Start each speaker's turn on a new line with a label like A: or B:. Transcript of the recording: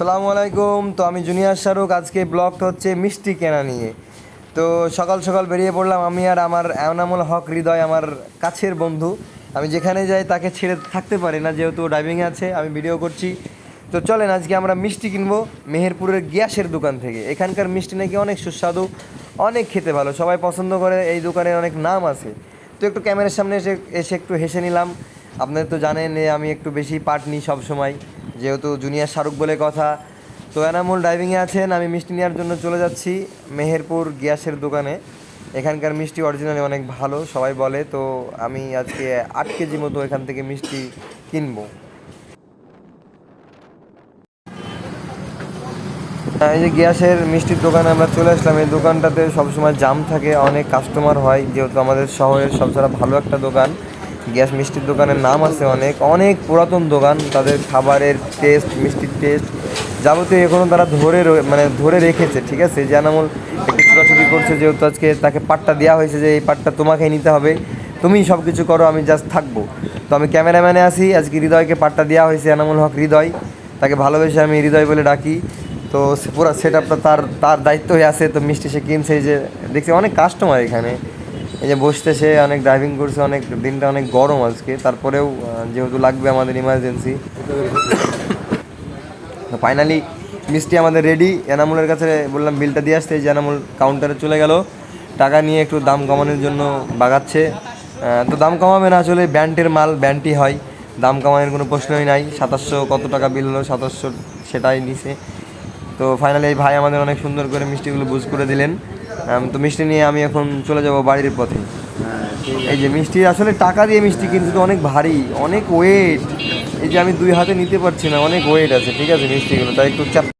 A: আসসালামু আলাইকুম। তো আমি জুনিয়র শাহরুখ, আজকে ব্লগটা হচ্ছে মিষ্টি কেনা নিয়ে। তো সকাল সকাল বেরিয়ে পড়লাম আমি আর আমার এনামুল হক হৃদয়, আমার কাছের বন্ধু। আমি যেখানে যাই তাকে ছেড়ে থাকতে পারি না, যেহেতু ড্রাইভিংয়ে আছে, আমি ভিডিও করছি। তো চলেন, আজকে আমরা মিষ্টি কিনবো মেহেরপুরের গ্যাসের দোকান থেকে। এখানকার মিষ্টি নাকি অনেক সুস্বাদু, অনেক খেতে ভালো। সবাই পছন্দ করে, এই দোকানের অনেক নাম আছে। তো একটু ক্যামেরার সামনে এসে এসে একটু হেসে নিলাম। আপনারা তো জানেন আমি একটু বেশি পার্ট নিই সবসময়, যেহেতু জুনিয়র শাহরুখ বলে কথা। তো এনামুল ড্রাইভিংয়ে আছেন, আমি মিষ্টি নেওয়ার জন্য চলে যাচ্ছি মেহেরপুর গ্যাসের দোকানে। এখানকার মিষ্টি অরিজিনালি অনেক ভালো, সবাই বলে, তো আমি আজকে আট কেজি মতো এখান থেকে মিষ্টি কিনবো। এই যে গ্যাসের মিষ্টির দোকানে আমরা চলে আসলাম, এই দোকানটাতে সবসময় জাম থাকে, অনেক কাস্টমার হয়, যেহেতু আমাদের শহরের সবচেয়ে ভালো একটা দোকান। গ্যাস মিষ্টির দোকানের নাম আছে অনেক অনেক পুরাতন দোকান, তাদের খাবারের টেস্ট মিষ্টির টেস্ট যাবতীয় এখনও তারা ধরে মানে ধরে রেখেছে, ঠিক আছে? যে আনামল একটু ছোটাছুটি করছে, যেহেতু আজকে তাকে পাটটা দেওয়া হয়েছে যে এই পাটটা তোমাকেই নিতে হবে, তুমি সব কিছু করো, আমি জাস্ট থাকব। তো আমি ক্যামেরাম্যানে আসি আজকে হৃদয়কে পাট্টা দেওয়া হয়েছে এনামুল হক হৃদয়, তাকে ভালোবেসে আমি হৃদয় বলে ডাকি। তো পুরো সেট আপটা তার তার দায়িত্ব হয়ে আছে, তো মিষ্টি সে কিনছে যে, দেখছি অনেক কাস্টমার এখানে। এই যে বসতে সে অনেক ড্রাইভিং করছে, অনেক, দিনটা অনেক গরম আজকে। তারপরেও যেহেতু লাগবে আমাদের ইমার্জেন্সি ফাইনালি মিষ্টি আমাদের রেডি এনামুলের কাছে বললাম বিলটা দিয়ে আসতে। যে এনামুল কাউন্টারে চলে গেল। টাকা নিয়ে একটু দাম কমানোর জন্য বাগাচ্ছে। তো দাম কমাবে না, আসলে ব্যান্ডের মাল ব্যান্ডটি হয়। দাম কমানোর কোনো প্রশ্নই নাই। সাতাশশো কত টাকা বিল হলো, সাতাশশো সেটাই নিছে। তো ফাইনালি এই ভাই আমাদের অনেক সুন্দর করে মিষ্টিগুলো বুঝ করে দিলেন। তো মিষ্টি নিয়ে আমি এখন চলে যাব বাড়ির পথে। এই যে মিষ্টি, আসলে টাকা দিয়ে মিষ্টি কিন্তু অনেক ভারী, অনেক ওয়েট এই যে আমি দুই হাতে নিতে পারছি না, অনেক ওয়েট আছে, ঠিক আছে মিষ্টিগুলো, তাই একটু চাপ